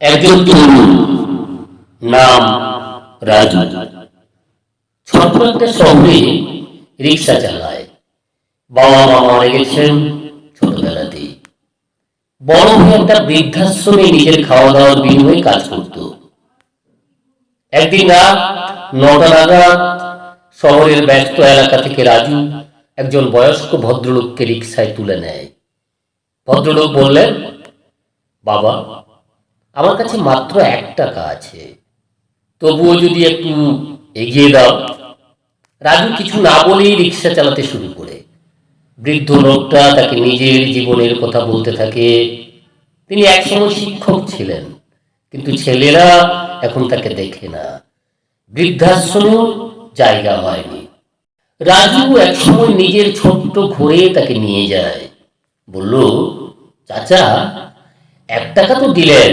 একজন তরুণ, নাম রাজু। রিক্সা চালায়। বাবা মা মারা গেছেন বড় হয়ে একটা বৃদ্ধাশ্রমে নিজের খাওয়া দাওয়ার কাজ করত। একদিন রাত নটা নাগাদ শহরের ব্যস্ত এলাকা থেকে রাজু একজন বয়স্ক ভদ্রলোককে রিক্সায় তুলে নেয়। ভদ্রলোক বললেন, বাবা আমার কাছে মাত্র এক টাকা আছে। তবুও যদি একটু এগিয়ে দাও। রাজু কিছু না বলেই রিক্সা চালাতে শুরু করে। বৃদ্ধ লোকটা তাকে নিজের জীবনের কথা বলতে থাকে। তিনি একসময় শিক্ষক ছিলেন, কিন্তু ছেলেরা এখন তাকে দেখে না। বৃদ্ধাশ্রমেও জায়গা হয়নি রাজু একসময় নিজের ছোট্ট ঘরে তাকে নিয়ে যায়। বলল, চাচা, এক টাকা তো দিলেন।